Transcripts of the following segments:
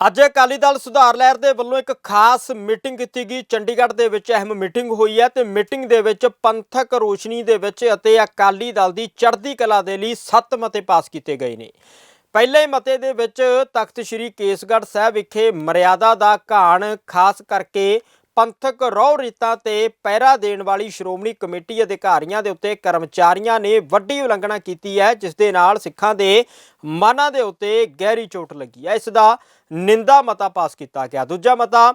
ਅੱਜ ਅਕਾਲੀ ਦਲ ਸੁਧਾਰ ਲਹਿਰ ਦੇ ਵੱਲੋਂ ਇੱਕ ਖਾਸ ਮੀਟਿੰਗ ਕੀਤੀ ਗਈ। ਚੰਡੀਗੜ੍ਹ ਦੇ ਵਿੱਚ ਅਹਿਮ ਮੀਟਿੰਗ ਹੋਈ ਹੈ ਤੇ ਮੀਟਿੰਗ ਦੇ ਵਿੱਚ ਪੰਥਕ ਰੋਸ਼ਨੀ ਦੇ ਵਿੱਚ ਅਤੇ ਅਕਾਲੀ ਦਲ ਦੀ ਚੜ੍ਹਦੀ ਕਲਾ ਦੇ ਲਈ ਸੱਤ ਮਤੇ ਪਾਸ ਕੀਤੇ ਗਏ ਨੇ। ਪਹਿਲੇ ਮਤੇ ਦੇ ਵਿੱਚ ਤਖਤ ਸ੍ਰੀ ਕੇਸਗੜ੍ਹ ਸਾਹਿਬ ਵਿਖੇ ਮਰਿਆਦਾ ਦਾ ਘਾਣ, ਖਾਸ ਕਰਕੇ ਪੰਥਕ ਰੌ ਰੀਤਾਂ ਤੇ ਪਹਿਰਾ ਦੇਣ ਵਾਲੀ ਸ਼੍ਰੋਮਣੀ ਕਮੇਟੀ ਅਧਿਕਾਰੀਆਂ ਦੇ ਉੱਤੇ ਕਰਮਚਾਰੀਆਂ ਨੇ ਵੱਡੀ ਉਲੰਘਣਾ ਕੀਤੀ ਹੈ, ਜਿਸ ਦੇ ਨਾਲ ਸਿੱਖਾਂ ਦੇ ਮਨਾਂ ਦੇ ਉੱਤੇ ਗਹਿਰੀ ਚੋਟ ਲੱਗੀ ਹੈ। ਇਸ ਦਾ ਨਿੰਦਾ ਮਤਾ ਪਾਸ ਕੀਤਾ ਗਿਆ। ਦੂਜਾ ਮਤਾ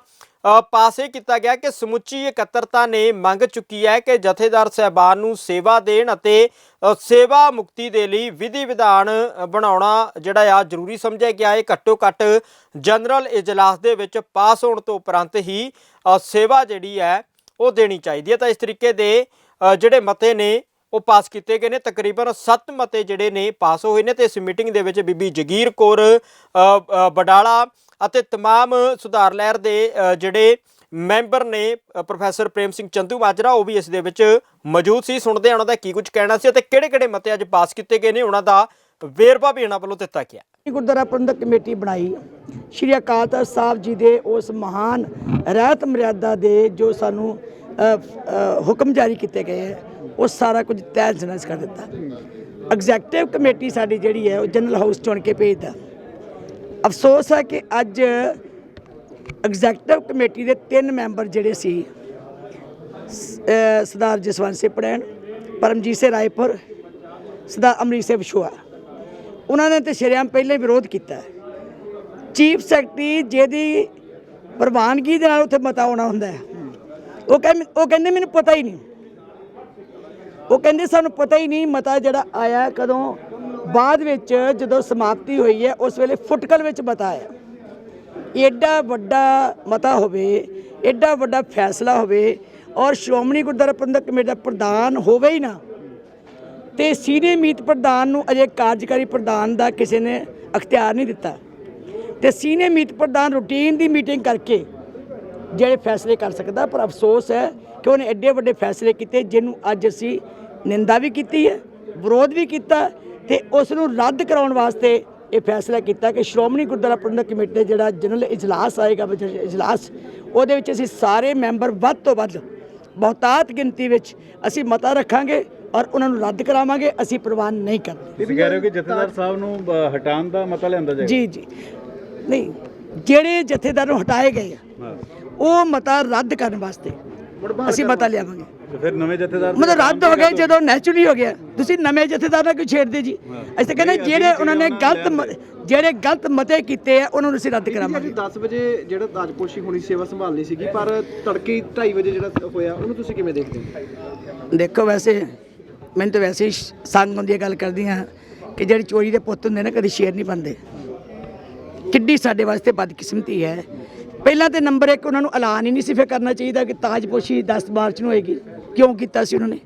ਪਾਸ ਇਹ ਕੀਤਾ ਗਿਆ ਕਿ ਸਮੁੱਚੀ ਇਕੱਤਰਤਾ ਨੇ ਮੰਗ ਚੁੱਕੀ ਹੈ ਕਿ ਜਥੇਦਾਰ ਸਹਿਬਾਨ ਨੂੰ ਸੇਵਾ ਦੇਣ ਅਤੇ ਸੇਵਾ ਮੁਕਤੀ ਦੇ ਲਈ ਵਿਧੀ ਵਿਧਾਨ ਬਣਾਉਣਾ ਜਿਹੜਾ ਆ ਜ਼ਰੂਰੀ ਸਮਝਿਆ ਗਿਆ। ਹੈ ਘੱਟੋ ਘੱਟ ਜਨਰਲ ਇਜਲਾਸ ਦੇ ਵਿੱਚ ਪਾਸ ਹੋਣ ਤੋਂ ਉਪਰੰਤ ਹੀ ਸੇਵਾ ਜਿਹੜੀ ਹੈ, ਉਹ ਦੇਣੀ ਚਾਹੀਦੀ ਹੈ। ਤਾਂ ਇਸ ਤਰੀਕੇ ਦੇ ਜਿਹੜੇ ਮਤੇ ਨੇ, ਉਹ ਪਾਸ ਕੀਤੇ ਗਏ ਨੇ। ਤਕਰੀਬਨ 7 ਮਤੇ ਜਿਹੜੇ ਨੇ ਪਾਸ ਹੋਏ ਨੇ ਤੇ ਇਸ ਮੀਟਿੰਗ ਦੇ ਵਿੱਚ ਬੀਬੀ ਜਗੀਰ ਕੌਰ ਬਡਾਲਾ ਅਤੇ तमाम ਸੁਧਾਰ ਲਹਿਰ ਦੇ ਅ, ਜਿਹੜੇ ਮੈਂਬਰ ਨੇ ਅ, ਪ੍ਰੋਫੈਸਰ ਪ੍ਰੇਮ ਸਿੰਘ ਚੰਦੂ ਮਾਜਰਾ ਉਹ ਵੀ ਇਸ ਦੇ ਵਿੱਚ ਮੌਜੂਦ ਸੀ ਸੁਣਦੇ ਆ ਉਹਨਾਂ ਦਾ ਕੀ ਕੁਝ ਕਹਿਣਾ ਸੀ ਅਤੇ ਕਿਹੜੇ-ਕਿਹੜੇ ਮਤੇ ਅੱਜ ਪਾਸ ਕੀਤੇ ਗਏ ਨੇ ਉਹਨਾਂ ਦਾ ਵੇਰਵਾ ਵੀ ਇਹਨਾਂ ਵੱਲੋਂ ਦਿੱਤਾ ਗਿਆ ਗੁਰਦੁਆਰਾ ਪ੍ਰਬੰਧਕ ਕਮੇਟੀ ਬਣਾਈ ਸ਼੍ਰੀ ਅਕਾਲ ਤਖਤ ਸਾਹਿਬ ਜੀ ਦੇ ਉਸ ਮਹਾਨ ਰਹਿਤ ਮਰਿਆਦਾ ਦੇ ਜੋ ਸਾਨੂੰ ਅ, ਅ, ਹੁਕਮ ਜਾਰੀ ਕੀਤੇ ਗਏ ਹੈ ਉਹ ਸਾਰਾ ਕੁਝ ਤਹਿਸ ਨਹਿਸ ਕਰ ਦਿੱਤਾ ਐਗਜ਼ੈਕਟਿਵ ਕਮੇਟੀ ਸਾਡੀ ਜਿਹੜੀ ਹੈ ਉਹ ਜਨਰਲ ਹਾਊਸ ਚੁਣ ਕੇ ਭੇਜਦਾ ਅਫਸੋਸ ਹੈ ਕਿ ਅੱਜ ਐਗਜ਼ੈਕਟਿਵ ਕਮੇਟੀ ਦੇ ਤਿੰਨ ਮੈਂਬਰ ਜਿਹੜੇ ਸੀ ਸਰਦਾਰ ਜਸਵੰਤ ਸਿੰਘ ਪੜੈਣ, ਪਰਮਜੀਤ ਸਿੰਘ ਰਾਏਪੁਰ, ਸਰਦਾਰ ਅਮਰੀਕ ਸਿੰਘ ਵਿਸ਼ੋਆ ਉਹਨਾਂ ਨੇ ਤੇ ਸ਼ਰੇਆਮ ਪਹਿਲੇ ਵਿਰੋਧ ਕੀਤਾ ਚੀਫ ਸੈਕਟਰੀ ਜਿਹਦੀ ਪ੍ਰਵਾਨਗੀ ਦੇ ਨਾਲ ਉੱਥੇ ਮਤਾ ਆਉਣਾ ਹੁੰਦਾ ਹੈ। ਉਹ ਕਹਿੰਦੇ ਉਹ ਕਹਿੰਦੇ ਮੈਨੂੰ ਪਤਾ ਹੀ ਨਹੀਂ। ਉਹ ਕਹਿੰਦੇ ਸਾਨੂੰ ਪਤਾ ਹੀ ਨਹੀਂ ਮਤਾ ਜਿਹੜਾ ਆਇਆ ਕਦੋਂ ਬਾਅਦ ਵਿੱਚ ਜਦੋਂ ਸਮਾਪਤੀ ਹੋਈ ਹੈ, ਉਸ ਵੇਲੇ ਫੁਟਕਲ ਵਿੱਚ ਮਤਾ ਆਇਆ। ਐਡਾ ਵੱਡਾ ਮਤਾ ਹੋਵੇ ਐਡਾ ਵੱਡਾ ਫੈਸਲਾ ਹੋਵੇ ਔਰ ਸ਼੍ਰੋਮਣੀ ਗੁਰਦੁਆਰਾ ਪ੍ਰਬੰਧਕ ਕਮੇਟੀ ਦਾ ਪ੍ਰਧਾਨ ਹੋਵੇ ਹੀ ਨਾ, ਤੇ ਸੀਨੀਅਰ ਮੀਤ ਪ੍ਰਧਾਨ ਨੂੰ ਅਜੇ ਕਾਰਜਕਾਰੀ ਪ੍ਰਧਾਨ ਦਾ ਕਿਸੇ ਨੇ ਅਖਤਿਆਰ ਨਹੀਂ ਦਿੱਤਾ। ਤੇ ਸੀਨੀਅਰ ਮੀਤ ਪ੍ਰਧਾਨ ਰੂਟੀਨ ਦੀ ਮੀਟਿੰਗ ਕਰਕੇ ਜਿਹੜੇ ਫੈਸਲੇ ਕਰ ਸਕਦਾ, ਪਰ ਅਫਸੋਸ ਹੈ ਕਿ ਉਹਨੇ ਐਡੇ ਵੱਡੇ ਫੈਸਲੇ ਕੀਤੇ, ਜਿਹਨੂੰ ਅੱਜ ਅਸੀਂ ਨਿੰਦਾ ਵੀ ਕੀਤੀ ਹੈ, ਵਿਰੋਧ ਵੀ ਕੀਤਾ ਤੇ ਉਸ ਨੂੰ ਰੱਦ ਕਰਾਉਣ ਵਾਸਤੇ ਇਹ ਫੈਸਲਾ ਕੀਤਾ ਕਿ ਸ਼੍ਰੋਮਣੀ ਗੁਰਦੁਆਰਾ ਪ੍ਰਬੰਧਕ ਕਮੇਟੀ ਦਾ ਜਿਹੜਾ ਜਨਰਲ ਇਜਲਾਸ ਆਏਗਾ ਇਜਲਾਸ ਉਹਦੇ ਵਿੱਚ ਅਸੀਂ ਸਾਰੇ ਮੈਂਬਰ ਵੱਧ ਤੋਂ ਵੱਧ ਬਹੁਤਾਤ ਗਿਣਤੀ ਵਿੱਚ ਅਸੀਂ ਮਤਾ ਰੱਖਾਂਗੇ ਔਰ ਉਹਨਾਂ ਨੂੰ ਰੱਦ ਕਰਾਵਾਂਗੇ ਅਸੀਂ ਪ੍ਰਵਾਨ ਨਹੀਂ ਕਰਦੇ। ਤੁਸੀਂ ਕਹਿ ਰਹੇ ਹੋ ਕਿ ਜਥੇਦਾਰ ਸਾਹਿਬ ਨੂੰ ਹਟਾਉਣ ਦਾ ਮਤਾ ਲਿਆਂਦਾ ਜਾਏਗਾ? ਜੀ ਜੀ। ਨਹੀਂ ਜਿਹੜੇ ਜਥੇਦਾਰ ਨੂੰ ਹਟਾਏ ਗਏ ਆ। ਉਹ ਮਤਾ ਰੱਦ ਕਰਨ ਵਾਸਤੇ ਅਸੀਂ ਮਤਾ ਲਿਆਵਾਂਗੇ। ਤੇ ਫਿਰ ਨਵੇਂ ਜਥੇਦਾਰ ਮਤਲਬ ਰੱਦ ਹੋ ਗਏ ਜਦੋਂ ਨੈਚੁਰਲੀ ਹੋ ਗਿਆ। ਤੁਸੀਂ ਨਵੇਂ ਜਥੇਦਾਰ ਨਾਲ ਕਿਉਂ ਛੇੜਦੇ ਜੀ। ਅਸੀਂ ਕਹਿੰਦੇ ਜਿਹੜੇ ਉਹਨਾਂ ਨੇ ਗਲਤ ਮ- ਜਿਹੜੇ ਗਲਤ ਮਤੇ ਕੀਤੇ ਆ ਉਹਨਾਂ ਨੂੰ ਅਸੀਂ ਰੱਦ ਕਰਾਵਾਂਗੇ। ਜੀ 10 ਵਜੇ ਜਿਹੜਾ ਤਾਜਪੋਸ਼ੀ ਹੋਣੀ ਸੇਵਾ ਸੰਭਾਲਣੀ ਸੀਗੀ ਪਰ ਤੜਕੇ 2:30 ਵਜੇ ਜਿਹੜਾ ਹੋਇਆ ਉਹਨੂੰ ਤੁਸੀਂ ਕਿਵੇਂ ਦੇਖਦੇ ਹੋ? ਦੇਖੋ ਵੈਸੇ ਮੈਨੂੰ ਤਾਂ ਵੈਸੇ ਹੀ ਸ਼- ਸੰਗ ਹੁੰਦੀ ਹੈ ਗੱਲ ਕਰਦੀ ਹਾਂ ਕਿ ਜਿਹੜੀ ਚੋਰੀ ਦੇ ਪੁੱਤ ਹੁੰਦੇ ਨੇ ਕਦੀ ਸ਼ੇਰ ਨਹੀਂ ਬਣਦੇ। ਕਿੱਡੀ ਸਾਡੇ ਵਾਸਤੇ ਬਦਕਿਸਮਤੀ ਹੈ। ਪਹਿਲਾਂ ਤੇ ਨੰਬਰ 1 ਉਹਨਾਂ ਨੂੰ ਐਲਾਨ ਹੀ ਨਹੀਂ ਸੀ ਫਿਰ ਕਰਨਾ ਚਾਹੀਦਾ ਕਿ ਤਾਜਪੋਸ਼ੀ 10 ਮਾਰਚ ਨੂੰ ਹੋਏਗੀ। ਕਿਉਂ ਕੀਤਾ ਸੀ ਉਹਨਾਂ ਨੇ?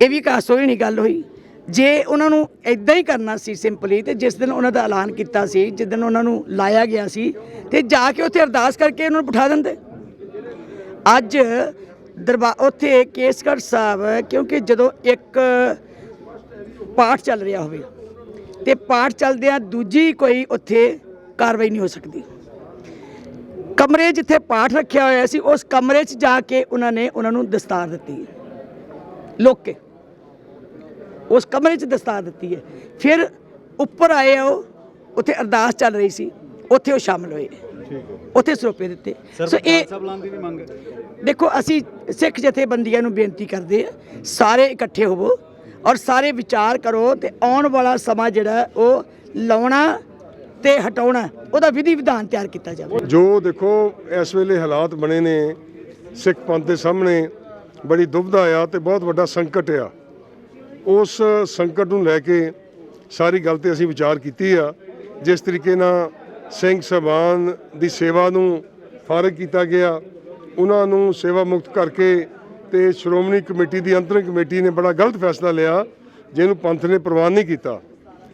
ਇਹ ਵੀ ਕਾਸੋ ਹੀ ਗੱਲ ਹੋਈ। ਜੇ ਉਹਨਾਂ ਨੂੰ ਇਦਾਂ ਹੀ ਕਰਨਾ ਸੀ ਸਿੰਪਲੀ ਤੇ ਜਿਸ ਦਿਨ ਉਹਨਾਂ ਦਾ ਐਲਾਨ ਕੀਤਾ ਸੀ, ਜਿਸ ਦਿਨ ਉਹਨਾਂ ਨੂੰ ਲਾਇਆ ਗਿਆ ਸੀ ਤੇ ਜਾ ਕੇ ਉੱਥੇ ਅਰਦਾਸ ਕਰਕੇ ਉਹਨਾਂ ਨੂੰ ਬਿਠਾ ਦਿੰਦੇ। ਅੱਜ ਦਰਬਾਰ ਉੱਥੇ ਕੇਸਗੜ੍ਹ ਸਾਹਿਬ, ਕਿਉਂਕਿ ਜਦੋਂ ਇੱਕ ਪਾਠ ਚੱਲ ਰਿਹਾ ਹੋਵੇ ਤੇ ਪਾਠ ਚੱਲਦਿਆਂ ਦੂਜੀ ਕੋਈ ਉੱਥੇ ਕਾਰਵਾਈ ਨਹੀਂ ਹੋ ਸਕਦੀ। ਕਮਰੇ ਜਿੱਥੇ ਪਾਠ ਰੱਖਿਆ ਹੋਇਆ ਸੀ ਉਸ ਕਮਰੇ 'ਚ ਜਾ ਕੇ ਉਹਨਾਂ ਨੇ ਉਹਨਾਂ ਨੂੰ ਦਸਤਾਰ ਦਿੱਤੀ ਲੋਕ ਕੇ ਉਸ ਕਮਰੇ 'ਚ ਦਸਤਾਰ ਦਿੱਤੀ ਹੈ। ਫਿਰ ਉੱਪਰ ਆਏ ਉਹ ਉੱਥੇ ਅਰਦਾਸ ਚੱਲ ਰਹੀ ਸੀ ਉੱਥੇ ਉਹ ਸ਼ਾਮਲ ਹੋਏ। ਉੱਥੇ ਸਰੋਪੇ ਦਿੱਤੇ। ਸੋ ਇਹ ਦੇਖੋ ਅਸੀਂ ਸਿੱਖ ਜਥੇਬੰਦੀਆਂ ਨੂੰ ਬੇਨਤੀ ਕਰਦੇ ਆ ਸਾਰੇ ਇਕੱਠੇ ਹੋਵੋ ਔਰ ਸਾਰੇ ਵਿਚਾਰ ਕਰੋ ਤੇ ਆਉਣ ਵਾਲਾ ਸਮਾਂ ਜਿਹੜਾ ਉਹ ਲਾਉਣਾ ਤੇ ਹਟਾਉਣਾ ਉਹਦਾ ਵਿਧੀ ਵਿਧਾਨ ਤਿਆਰ ਕੀਤਾ ਜਾਵੇ। ਜੋ ਦੇਖੋ, ਇਸ ਵੇਲੇ ਹਾਲਾਤ ਬਣੇ ਨੇ, ਸਿੱਖ ਪੰਥ ਦੇ ਸਾਹਮਣੇ ਬੜੀ ਦੁਬਧਾ ਆ ਤੇ ਬਹੁਤ ਵੱਡਾ ਸੰਕਟ ਆ। ਉਸ ਸੰਕਟ ਨੂੰ ਲੈ ਕੇ ਸਾਰੀ ਗੱਲ ਤੇ ਅਸੀਂ ਵਿਚਾਰ ਕੀਤੀ ਆ। ਜਿਸ ਤਰੀਕੇ ਨਾਲ ਸਿੰਘ ਸਭਾਨ ਦੀ ਸੇਵਾ ਨੂੰ ਫਾਰਗ ਕੀਤਾ ਗਿਆ, ਉਹਨਾਂ ਨੂੰ ਸੇਵਾ ਮੁਕਤ ਕਰਕੇ ਤੇ ਸ਼੍ਰੋਮਣੀ ਕਮੇਟੀ ਦੀ, ਅੰਤਰਿਮ ਕਮੇਟੀ ਨੇ ਬੜਾ ਗਲਤ ਫੈਸਲਾ ਲਿਆ, ਜਿਹਨੂੰ ਪੰਥ ਨੇ ਪ੍ਰਵਾਨ ਨਹੀਂ ਕੀਤਾ।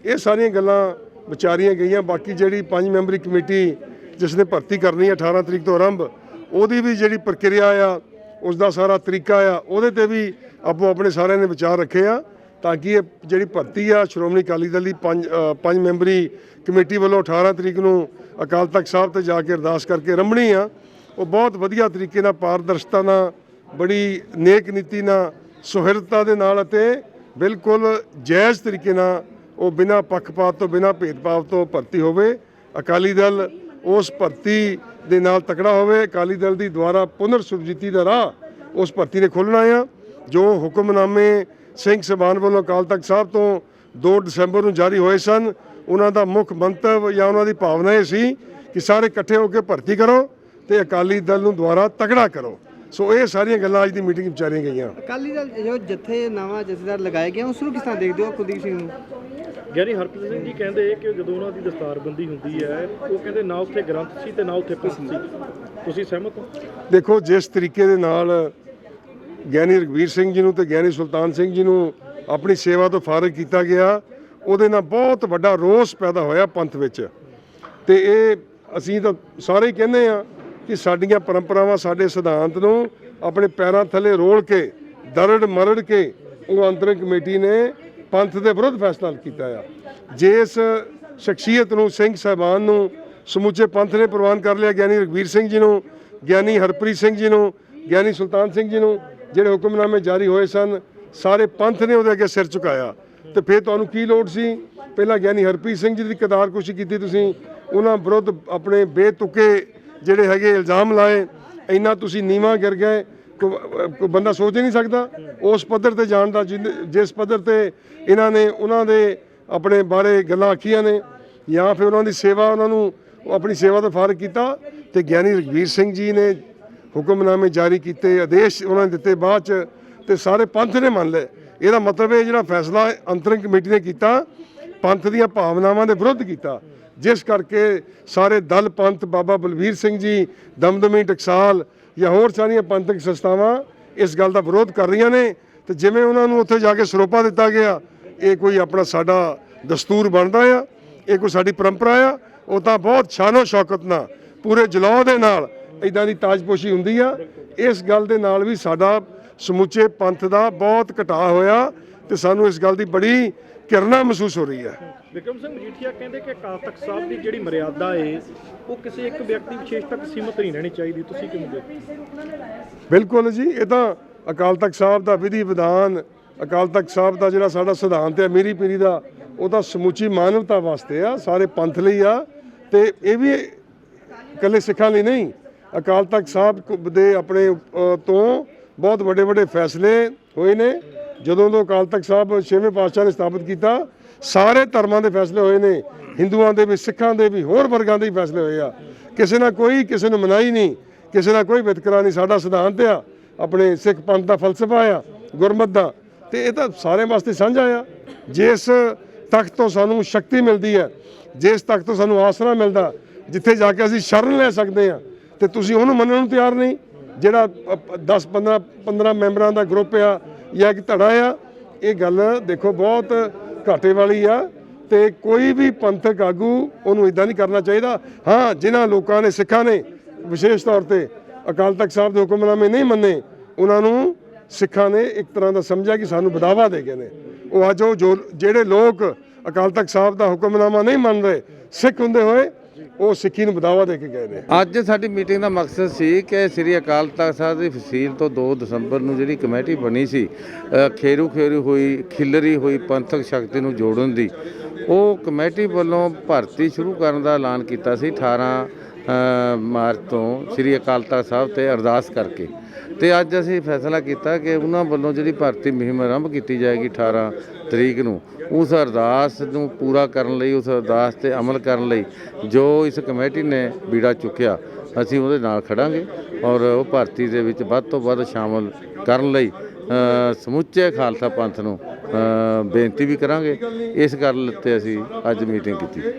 ਇਹ ਸਾਰੀਆਂ ਗੱਲਾਂ ਵਿਚਾਰੀਆਂ ਗਈਆਂ। ਬਾਕੀ ਜਿਹੜੀ ਪੰਜ ਮੈਂਬਰੀ ਕਮੇਟੀ ਜਿਸ ਨੇ ਭਰਤੀ ਕਰਨੀ ਹੈ 18 ਤਰੀਕ ਤੋਂ ਆਰੰਭ, ਉਹਦੀ ਵੀ ਜਿਹੜੀ ਪ੍ਰਕਿਰਿਆ ਆ, ਉਸ ਦਾ ਸਾਰਾ ਤਰੀਕਾ ਆ, ਉਹਦੇ ਤੇ ਵੀ ਆਪੋ ਆਪਣੇ ਸਾਰਿਆਂ ਨੇ ਵਿਚਾਰ ਰੱਖੇ ਆ ਤਾਂ ਕਿ ਇਹ ਜਿਹੜੀ ਭਰਤੀ ਆ, ਸ਼੍ਰੋਮਣੀ ਅਕਾਲੀ ਦਲ ਦੀ ਪੰਜ ਪੰਜ ਮੈਂਬਰੀ ਕਮੇਟੀ ਵੱਲੋਂ 18 ਤਰੀਕ ਨੂੰ ਅਕਾਲ ਤਖਤ ਸਾਹਿਬ ਤੇ ਜਾ ਕੇ ਅਰਦਾਸ ਕਰਕੇ ਰੰਭਣੀ ਆ। ਉਹ ਬਹੁਤ ਵਧੀਆ ਤਰੀਕੇ ਨਾਲ ਪਾਰਦਰਸ਼ਤਾ ਨਾਲ, ਬੜੀ ਨੇਕ ਨੀਤੀ ਨਾਲ ਸੁਹਿਰਦਤਾ ਦੇ ਨਾਲ ਅਤੇ ਬਿਲਕੁਲ ਜਾਇਜ਼ ਤਰੀਕੇ ਨਾਲ ਉਹ ਬਿਨਾਂ ਪੱਖਪਾਤ ਤੋਂ, ਬਿਨਾਂ ਭੇਦਭਾਵ ਤੋਂ ਭਰਤੀ ਹੋਵੇ। ਅਕਾਲੀ ਦਲ ਉਸ ਭਰਤੀ ਦੇ ਨਾਲ ਤਕੜਾ ਹੋਵੇ। ਅਕਾਲੀ ਦਲ ਦੀ ਦੁਆਰਾ ਪੁਨਰ ਸੁਰਜੀਤੀ ਦਾ ਰਾਹ ਉਸ ਭਰਤੀ ਨੇ ਖੋਲਣਾ ਆ, ਜੋ ਹੁਕਮਨਾਮੇ ਸਿੰਘ ਸਭਾਨ ਵੱਲੋਂ ਅਕਾਲ ਤਖਤ ਸਾਹਿਬ ਤੋਂ 2 ਦਸੰਬਰ ਨੂੰ ਜਾਰੀ ਹੋਏ ਸਨ। ਉਹਨਾਂ ਦਾ ਮੁੱਖ ਮੰਤਵ ਜਾਂ ਉਹਨਾਂ ਦੀ ਭਾਵਨਾ ਇਹ ਸੀ ਕਿ ਸਾਰੇ ਇਕੱਠੇ ਹੋ ਕੇ ਭਰਤੀ ਕਰੋ ਤੇ ਅਕਾਲੀ ਦਲ ਨੂੰ ਦੁਆਰਾ ਤਕੜਾ ਕਰੋ। ਸੋ ਇਹ ਸਾਰੀਆਂ ਗੱਲਾਂ ਅੱਜ ਦੀ ਮੀਟਿੰਗ ਵਿੱਚ ਵਿਚਾਰੀਆਂ ਗਈਆਂ। ਅਕਾਲੀ ਦਲ ਜੋ ਜਥੇ ਨਵਾਂ ਜਥੇਦਾਰ ਲਗਾਇਆ ਗਿਆ ਉਸ ਨੂੰ ਕਿਸ ਤਰ੍ਹਾਂ ਦੇਖਦੇ ਹੋ ਕੁਲਦੀਪ ਸਿੰਘ ਨੂੰ? ਗਿਆਨੀ ਹਰਪ੍ਰੀਤ ਸਿੰਘ ਜੀ ਕਹਿੰਦੇ ਕਿ ਜਦੋਂ ਉਹਨਾਂ ਦੀ ਦਸਤਾਰਬੰਦੀ ਹੁੰਦੀ ਹੈ, ਉਹ ਕਹਿੰਦੇ ਨਾ ਉੱਥੇ ਗ੍ਰੰਥ ਸੀ ਤੇ ਨਾ ਉੱਥੇ ਪੰਥ ਸੀ। ਤੁਸੀਂ ਸਹਿਮਤ ਹੋ? ਦੇਖੋ, ਜਿਸ ਤਰੀਕੇ ਦੇ ਨਾਲ ਗਿਆਨੀ ਰਗਵੀਰ ਸਿੰਘ ਜੀ ਨੂੰ ਤੇ ਗਿਆਨੀ ਸੁਲਤਾਨ ਸਿੰਘ ਜੀ ਨੂੰ ਆਪਣੀ ਸੇਵਾ ਤੋਂ ਫਾਰਗ ਕੀਤਾ ਗਿਆ, ਉਹਦੇ ਨਾਲ ਬਹੁਤ ਵੱਡਾ ਰੋਸ ਪੈਦਾ ਹੋਇਆ ਪੰਥ ਵਿੱਚ। ਤੇ ਇਹ ਅਸੀਂ ਤਾਂ ਸਾਰੇ ਹੀ ਕਹਿੰਦੇ ਆ ਕਿ ਸਾਡੀਆਂ ਪਰੰਪਰਾਵਾਂ ਸਾਡੇ ਸਿਧਾਂਤ ਨੂੰ ਆਪਣੇ ਪੈਰਾਂ ਥੱਲੇ ਰੋਲ ਕੇ, ਦਰੜ ਮਰੜ ਕੇ ਉਹ ਅੰਤਰਿਮ ਕਮੇਟੀ ਨੇ ਪੰਥ ਦੇ ਵਿਰੁੱਧ ਫੈਸਲਾ ਕੀਤਾ ਆ। ਜਿਸ ਸ਼ਖਸੀਅਤ ਨੂੰ, ਸਿੰਘ ਸਾਹਿਬਾਨ ਨੂੰ ਸਮੁੱਚੇ ਪੰਥ ਨੇ ਪ੍ਰਵਾਨ ਕਰ ਲਿਆ, ਗਿਆਨੀ ਰਗਵੀਰ ਸਿੰਘ ਜੀ ਨੂੰ, ਗਿਆਨੀ ਹਰਪ੍ਰੀਤ ਸਿੰਘ ਜੀ ਨੂੰ, ਗਿਆਨੀ ਸੁਲਤਾਨ ਸਿੰਘ ਜੀ ਨੂੰ, ਜਿਹੜੇ ਹੁਕਮਨਾਮੇ ਜਾਰੀ ਹੋਏ ਸਨ, ਸਾਰੇ ਪੰਥ ਨੇ ਉਹਦੇ ਅੱਗੇ ਸਿਰ ਝੁਕਾਇਆ। ਤੇ ਫਿਰ ਤੁਹਾਨੂੰ ਕੀ ਲੋੜ ਸੀ? ਪਹਿਲਾਂ ਗਿਆਨੀ ਹਰਪ੍ਰੀਤ ਸਿੰਘ ਜੀ ਦੀ ਕਦਾਰਕੁਸ਼ੀ ਕੀਤੀ ਤੁਸੀਂ। ਉਹਨਾਂ ਵਿਰੁੱਧ ਆਪਣੇ ਬੇਤੁਕੇ ਜਿਹੜੇ ਹੈਗੇ ਇਲਜ਼ਾਮ ਲਾਏ। ਇੰਨਾ ਤੁਸੀਂ ਨੀਵਾ ਗਿਰ ਗਏ। ਬੰਦਾ ਸੋਚ ਹੀ ਨਹੀਂ ਸਕਦਾ। ਉਸ ਪੱਧਰ ਤੇ ਜਾਣ ਦਾ, ਜਿਨ- ਜਿਸ ਪੱਧਰ ਤੇ ਇਹਨਾਂ ਨੇ ਉਹਨਾਂ ਦੇ ਆਪਣੇ ਬਾਰੇ ਗੱਲਾਂ ਆਖੀਆਂ ਨੇ, ਜਾਂ ਫਿਰ ਉਹਨਾਂ ਦੀ ਸੇਵਾ, ਉਹਨਾਂ ਨੂੰ ਉਹ ਆਪਣੀ ਸੇਵਾ ਤੋਂ ਫਾਰਗ ਕੀਤਾ, ਤੇ ਗਿਆਨੀ ਰਗਵੀਰ ਸਿੰਘ ਜੀ ਨੇ ਹੁਕਮਨਾਮੇ ਜਾਰੀ ਕੀਤੇ, ਆਦੇਸ਼ ਉਹਨਾਂ ਨੇ ਦਿੱਤੇ ਬਾਅਦ ਚ, ਤੇ ਸਾਰੇ ਪੰਥ ਨੇ ਮੰਨ ਲਏ। ਇਹਦਾ ਮਤਲਬ ਇਹ ਜਿਹੜਾ ਫੈਸਲਾ ਅੰਤਰਿੰਗ ਕਮੇਟੀ ਨੇ ਕੀਤਾ, ਪੰਥ ਦੀਆਂ ਭਾਵਨਾਵਾਂ ਦੇ ਵਿਰੁੱਧ ਕੀਤਾ। ਜਿਸ ਕਰਕੇ ਸਾਰੇ ਦਲ ਪੰਥ ਬਾਬਾ ਬਲਵੀਰ ਸਿੰਘ ਜੀ, ਦਮਦਮੀ ਟਕਸਾਲ ਜਾਂ ਹੋਰ ਸਾਰੀਆਂ ਪੰਥਕ ਸੰਸਥਾਵਾਂ ਇਸ ਗੱਲ ਦਾ ਵਿਰੋਧ ਕਰ ਰਹੀਆਂ ਨੇ ਤੇ ਜਿਵੇਂ ਉਹਨਾਂ ਨੂੰ ਉੱਥੇ ਜਾ ਕੇ ਸਰੋਪਾ ਦਿੱਤਾ ਗਿਆ, ਇਹ ਕੋਈ ਆਪਣਾ ਸਾਡਾ ਦਸਤੂਰ ਬਣਦਾ ਆ, ਇਹ ਕੋਈ ਸਾਡੀ ਪਰੰਪਰਾ ਆ, ਉਹ ਤਾਂ ਬਹੁਤ ਸ਼ਾਨੋ ਸ਼ੌਕਤ ਨਾਲ, ਪੂਰੇ ਜਲੌ ਦੇ ਨਾਲ ਇਦਾਂ ਦੀ ਤਾਜਪੋਸ਼ੀ ਹੁੰਦੀ ਆ। ਇਸ ਗੱਲ ਦੇ ਨਾਲ ਵੀ ਸਾਡਾ ਸਮੁੱਚੇ ਪੰਥ ਦਾ ਬਹੁਤ ਘਟਾਅ ਹੋਇਆ ਤੇ ਸਾਨੂੰ ਇਸ ਗੱਲ ਦੀ ਬੜੀ ਕਿਰਨਾ ਮਹਿਸੂਸ ਹੋ ਰਹੀ ਹੈ। ਵਿਕਰਮ ਸਿੰਘ ਮਜੀਠੀਆ ਕਹਿੰਦੇ ਕਿ ਅਕਾਲ ਤਖਤ ਸਾਹਿਬ ਦੀ ਜਿਹੜੀ ਮਰਿਆਦਾ ਏ ਉਹ ਕਿਸੇ ਇੱਕ ਵਿਅਕਤੀ ਵਿਸ਼ੇਸ਼ ਤੱਕ ਸੀਮਤ ਨਹੀਂ ਰਹਿਣੀ ਚਾਹੀਦੀ। ਤੁਸੀਂ ਕਿਵੇਂ ਦੇਖਦੇ? ਬਿਲਕੁਲ ਜੀ ਇਹ ਤਾਂ ਅਕਾਲ ਤਖਤ ਸਾਹਿਬ ਦਾ ਵਿਧੀ ਵਿਧਾਨ ਅਕਾਲ ਤਖਤ ਸਾਹਿਬ ਦਾ ਜਿਹੜਾ ਸਾਡਾ ਸਿਧਾਂਤ ਹੈ ਮੇਰੀ ਪੀਰੀ ਦਾ ਉਹ ਤਾਂ ਸਮੁੱਚੀ ਮਾਨਵਤਾ ਵਾਸਤੇ ਆ ਸਾਰੇ ਪੰਥ ਲਈ ਆ ਤੇ ਇਹ ਵੀ ਇਕੱਲੇ ਸਿੱਖਾਂ ਲਈ ਨਹੀਂ। ਅਕਾਲ ਤਖਤ ਸਾਹਿਬ ਦੇ ਆਪਣੇ ਤੋਂ ਬਹੁਤ ਵੱਡੇ ਵੱਡੇ ਫੈਸਲੇ ਹੋਏ ਨੇ ਜਦੋਂ ਤੋਂ ਅਕਾਲ ਤਖਤ ਸਾਹਿਬ ਛੇਵੇਂ ਪਾਤਸ਼ਾਹ ਨੇ ਸਥਾਪਿਤ ਕੀਤਾ, ਸਾਰੇ ਧਰਮਾਂ ਦੇ ਫੈਸਲੇ ਹੋਏ ਨੇ। ਹਿੰਦੂਆਂ ਦੇ ਵੀ, ਸਿੱਖਾਂ ਦੇ ਵੀ, ਹੋਰ ਵਰਗਾਂ ਦੇ ਵੀ ਫੈਸਲੇ ਹੋਏ ਆ। ਕਿਸੇ ਨਾਲ ਕੋਈ, ਕਿਸੇ ਨੂੰ ਮਨਾਈ ਨਹੀਂ, ਕਿਸੇ ਨਾਲ ਕੋਈ ਵਿਤਕਰਾ ਨਹੀਂ। ਸਾਡਾ ਸਿਧਾਂਤ ਆ, ਆਪਣੇ ਸਿੱਖ ਪੰਥ ਦਾ ਫਲਸਫਾ ਆ, ਗੁਰਮਤ ਦਾ। ਤੇ ਇਹ ਤਾਂ ਸਾਰੇ ਵਾਸਤੇ ਸਾਂਝਾ ਆ। ਜਿਸ ਤਖਤ ਤੋਂ ਸਾਨੂੰ ਸ਼ਕਤੀ ਮਿਲਦੀ ਹੈ, ਜਿਸ ਤਖਤ ਤੋਂ ਸਾਨੂੰ ਆਸਰਾ ਮਿਲਦਾ, ਜਿੱਥੇ ਜਾ ਕੇ ਅਸੀਂ ਸ਼ਰਨ ਲੈ ਸਕਦੇ ਆ ਤੇ ਤੁਸੀਂ ਉਹਨੂੰ ਮੰਨਣ ਨੂੰ ਤਿਆਰ ਨਹੀਂ। ਜਿਹੜਾ 10 15 15 ਮੈਂਬਰਾਂ ਦਾ ਗਰੁੱਪ ਆ ਜਾਂ ਇੱਕ ਧੜਾ ਆ, ਇਹ ਗੱਲ ਦੇਖੋ ਬਹੁਤ ਘਾਟੇ ਵਾਲੀ ਆ ਤੇ ਕੋਈ ਵੀ ਪੰਥਕ ਆਗੂ ਉਹਨੂੰ ਇਦਾਂ ਨਹੀਂ ਕਰਨਾ ਚਾਹੀਦਾ। ਹਾਂ, ਜਿਨ੍ਹਾਂ ਲੋਕਾਂ ਨੇ, ਸਿੱਖਾਂ ਨੇ ਵਿਸ਼ੇਸ਼ ਤੌਰ ਤੇ ਅਕਾਲ ਤਖਤ ਸਾਹਿਬ ਦੇ ਹੁਕਮਨਾਮੇ ਨਹੀਂ ਮੰਨੇ, ਉਹਨਾਂ ਨੂੰ ਸਿੱਖਾਂ ਨੇ ਇੱਕ ਤਰ੍ਹਾਂ ਦਾ ਸਮਝਿਆ ਕਿ ਸਾਨੂੰ ਬਦਾਵਾ ਦੇ ਗਏ ਨੇ। ਉਹ ਅੱਜ ਉਹ ਜੋ ਜਿਹੜੇ ਲੋਕ ਅਕਾਲ ਤਖਤ ਸਾਹਿਬ ਦਾ ਹੁਕਮਨਾਮਾ ਨਹੀਂ ਮੰਨ ਰਹੇ, ਸਿੱਖ ਹੁੰਦੇ ਹੋਏ ਉਹ ਸਿੱਖੀ ਨੂੰ ਬਦਾਵਾ ਦੇ ਕੇ ਗਏ ਨੇ। ਅੱਜ ਸਾਡੀ ਮੀਟਿੰਗ ਦਾ ਮਕਸਦ ਸੀ ਕਿ ਸ੍ਰੀ ਅਕਾਲ ਤਖਤ ਸਾਹਿਬ ਦੀ ਫਸੀਲ ਤੋਂ 2 ਦਸੰਬਰ ਨੂੰ ਜਿਹੜੀ ਕਮੇਟੀ ਬਣੀ ਸੀ ਖੇਰੂ ਖੇਰੂ ਹੋਈ, ਖਿਲਰੀ ਹੋਈ, ਪੰਥਕ ਸ਼ਕਤੀ ਨੂੰ ਜੋੜਨ ਦੀ, ਉਹ ਕਮੇਟੀ ਵੱਲੋਂ ਭਰਤੀ ਸ਼ੁਰੂ ਕਰਨ ਦਾ ਐਲਾਨ ਕੀਤਾ ਸੀ 18 ਮਾਰਚ ਤੋਂ ਸ੍ਰੀ ਅਕਾਲ ਤਖਤ ਸਾਹਿਬ ਤੇ ਅਰਦਾਸ ਕਰਕੇ। ਤੇ ਅੱਜ ਅਸੀਂ ਫੈਸਲਾ ਕੀਤਾ ਕਿ ਉਹਨਾਂ ਵੱਲੋਂ ਜਿਹੜੀ ਭਰਤੀ ਮੁਹਿੰਮ ਆਰੰਭ ਕੀਤੀ ਜਾਏਗੀ 18 ਤਰੀਕ ਨੂੰ, ਉਸ ਅਰਦਾਸ ਨੂੰ ਪੂਰਾ ਕਰਨ ਲਈ, ਉਸ ਅਰਦਾਸ ਤੇ ਅਮਲ ਕਰਨ ਲਈ ਜੋ ਇਸ ਕਮੇਟੀ ਨੇ ਬੀੜਾ ਚੁੱਕਿਆ, ਅਸੀਂ ਉਹਦੇ ਨਾਲ ਖੜਾਂਗੇ ਔਰ ਉਹ ਭਰਤੀ ਦੇ ਵਿੱਚ ਵੱਧ ਤੋਂ ਵੱਧ ਸ਼ਾਮਲ ਕਰਨ ਲਈ ਸਮੁੱਚੇ ਖਾਲਸਾ ਪੰਥ ਨੂੰ ਬੇਨਤੀ ਵੀ ਕਰਾਂਗੇ। ਇਸ ਗੱਲ ਤੇ ਅਸੀਂ ਅੱਜ ਮੀਟਿੰਗ ਕੀਤੀ।